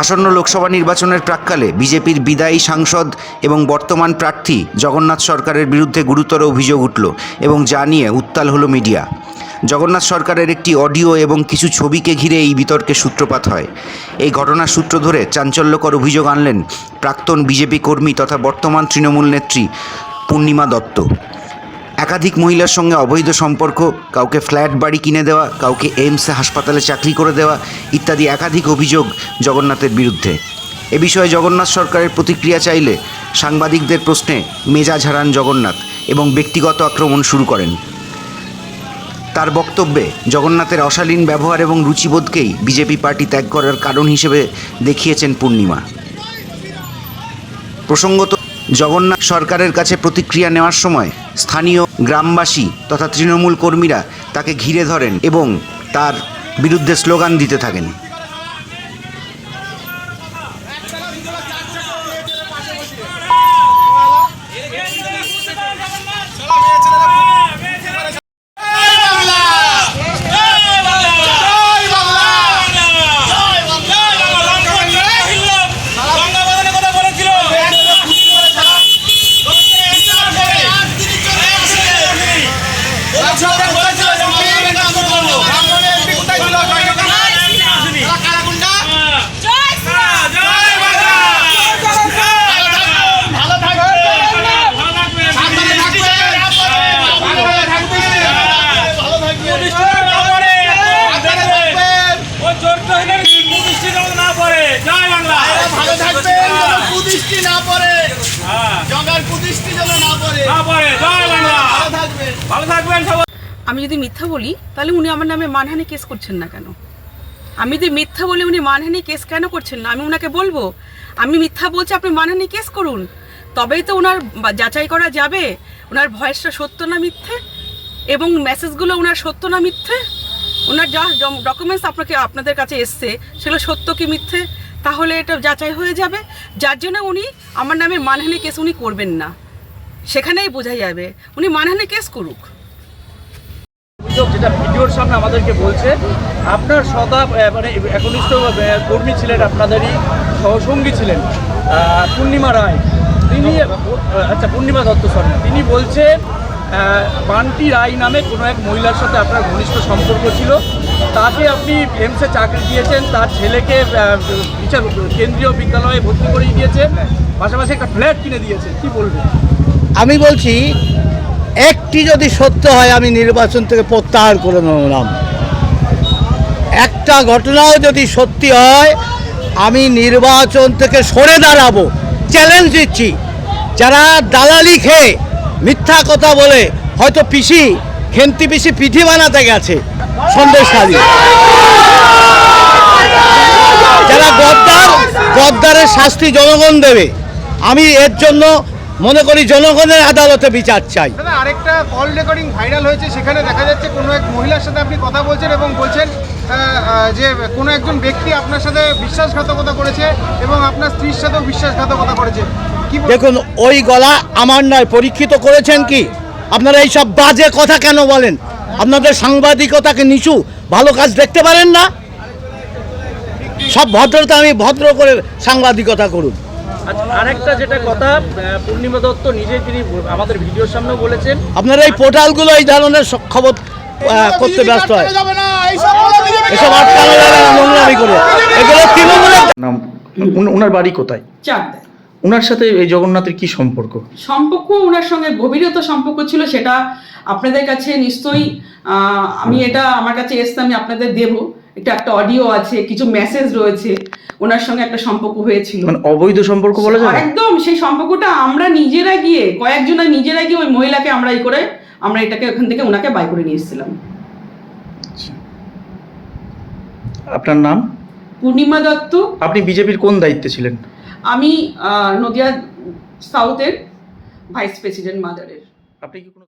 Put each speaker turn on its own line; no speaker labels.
আসন্ন লোকসভা নির্বাচনের প্রাক্কালে বিজেপির বিদায়ী সাংসদ এবং বর্তমান প্রার্থী জগন্নাথ সরকারের বিরুদ্ধে গুরুতর অভিযোগ উঠল এবং যা নিয়ে উত্তাল হলো মিডিয়া। জগন্নাথ সরকারের একটি অডিও এবং কিছু ছবিকে ঘিরে এই বিতর্কের সূত্রপাত হয়। এই ঘটনার সূত্র ধরে চাঞ্চল্যকর অভিযোগ আনলেন প্রাক্তন বিজেপি কর্মী তথা বর্তমান তৃণমূল নেত্রী পূর্ণিমা দত্ত। একাধিক মহিলার সঙ্গে অবৈধ সম্পর্ক, কাউকে ফ্ল্যাট, বাড়ি কিনে দেওয়া, কাউকে এইমসে হাসপাতালে চাকরি করে দেওয়া ইত্যাদি একাধিক অভিযোগ জগন্নাথের বিরুদ্ধে। এ বিষয়ে জগন্নাথ সরকারের প্রতিক্রিয়া চাইলে সাংবাদিকদের প্রশ্নে মেজাজ হারান জগন্নাথ এবং ব্যক্তিগত আক্রমণ শুরু করেন। তার বক্তব্যে, জগন্নাথের অশালীন ব্যবহার এবং রুচিবোধকেই বিজেপি পার্টি ত্যাগ করার কারণ হিসেবে দেখিয়েছেন পূর্ণিমা। প্রসঙ্গত, জগন্নাথ সরকারের কাছে প্রতিক্রিয়া নেওয়ার সময় স্থানীয় গ্রামবাসী তথা তৃণমূল কর্মীরা তাকে ঘিরে ধরেন এবং তার বিরুদ্ধে স্লোগান দিতে থাকেন।
না পড়ে জগার কুদৃষ্টি যেন না পড়ে ভালো থাকবেন।
ভালো থাকবেন সবাই।
আমি যদি মিথ্যা বলি তাহলে উনি আমার নামে মানহানি কেস করছেন না কেন? আমি যদি মিথ্যা বলি উনি মানহানি কেস কেন করছেন না? আমি ওনাকে বলব আমি মিথ্যা বলছি আপনি মানহানি কেস করুন। তবেই তো ওনার যাচাই করা যাবে। ওনার ভয়েসটা সত্য না মিথ্যে? এবং মেসেজগুলো ওনার সত্য না মিথ্যে? ওনার যা ডকুমেন্টস আপনাকে আপনাদের কাছে এসছে সেগুলো সত্য কি মিথ্যে? তাহলে এটা যাচাই হয়ে যাবে। যার জন্য উনি আমার নামে মানহানি কেস উনি করবেন না। সেখানেই বোঝা যাবে। উনি মানহানি কেস করুক।
যেটা ভিডিওর সামনে আমাদেরকে বলছে আপনার সদা মানে একনিষ্ঠ কর্মী ছিলেন আপনাদেরই সহসঙ্গী ছিলেন পূর্ণিমা রায়। তিনি আচ্ছা পূর্ণিমা দত্ত সরি তিনি বলছেন আহ, বান্টি রায় নামে কোনো এক মহিলার সাথে আপনার ঘনিষ্ঠ সম্পর্ক ছিল। তাকে আপনি এমসে চাকরি দিয়েছেন, তার ছেলেকে বিচার কেন্দ্রীয় বিদ্যালয়ে ভর্তি করিয়ে দিয়েছেন, পাশাপাশি একটা ফ্ল্যাট কিনে দিয়েছেন। কি বলবেন?
আমি বলছি, একটি যদি সত্য হয়, আমি নির্বাচন থেকে প্রত্যাহার করে নিলাম। একটা ঘটনাও যদি সত্যি হয়, আমি নির্বাচন থেকে সরে দাঁড়াবো। চ্যালেঞ্জ দিচ্ছি। যারা দালালি খেয়ে মিথ্যা কথা বলে, হয়তো পিসি, খেন্তি পিসি পিঠি বানাতে গেছে। সন্দেশখালী। যারা গদ্দার গদ্দারের শাস্তি জনগণ দেবে। আমি এর জন্য মনে করি জনগণের আদালতে বিচার চাই।
আরেকটা কল রেকর্ডিং ভাইরাল হয়েছে সেখানে দেখা যাচ্ছে কোনো এক মহিলার সাথে আপনি কথা বলছেন এবং বলছেন যে কোনো একজন ব্যক্তি আপনার সাথে বিশ্বাসঘাতকতা করেছে এবং আপনার স্ত্রীর সাথেও বিশ্বাসঘাতকতা করেছে। কি
দেখুন ওই গলা আমার নয় পরীক্ষিত করেছেন কি? আপনারা এইসব বাজে কথা কেন বলেন? আপনাদের সাংবাদিকতাকে নিচু ভালো কাজ দেখতে পারেন না? সব ভদ্রতা আমি ভদ্র করে সাংবাদিকতা করুন।
আচ্ছা আরেকটা যেটা কথা পূর্ণিমা দত্ত নিজেই তিনি আমাদের ভিডিওর সামনেও বলেছেন।
আপনারা এই পোর্টালগুলো এই ধরনের খবর করতে ব্যস্ত হয়। এসব আটকানো যাবে না নোংরামি করে। এগুলো তৃণমূলের
ওনার বাড়ি কোথায়?
চাকদা
ওনার সাথে এই জগন্নাথের কি সম্পর্ক?
সম্পর্ক ওনার সঙ্গে গভীরত সম্পর্ক ছিল সেটা আপনাদের কাছে নিশ্চয়ই আমি এটা আমার কাছে এসতে আমি আপনাদের দেব। এটা একটা অডিও আছে কিছু মেসেজ রয়েছে ওনার সঙ্গে একটা সম্পর্ক হয়েছিল।
মানে অবৈধ সম্পর্ক বলা যাবে
একদম সেই সম্পর্কটা আমরা নিজেরা গিয়ে কয়েকজনা নিজেরা গিয়ে ওই মহিলাকে আমরা এই করে আমরা এটাকে ওখান থেকে ওনাকে বাই করে নিয়ে এসেছিলাম।
আপনার নাম?
পূর্ণিমা দত্ত।
আপনি বিজেপির কোন দায়িত্বে ছিলেন?
আমি নদিয়া সাউথের ভাইস প্রেসিডেন্ট মাদারের
আপনি কি কোনো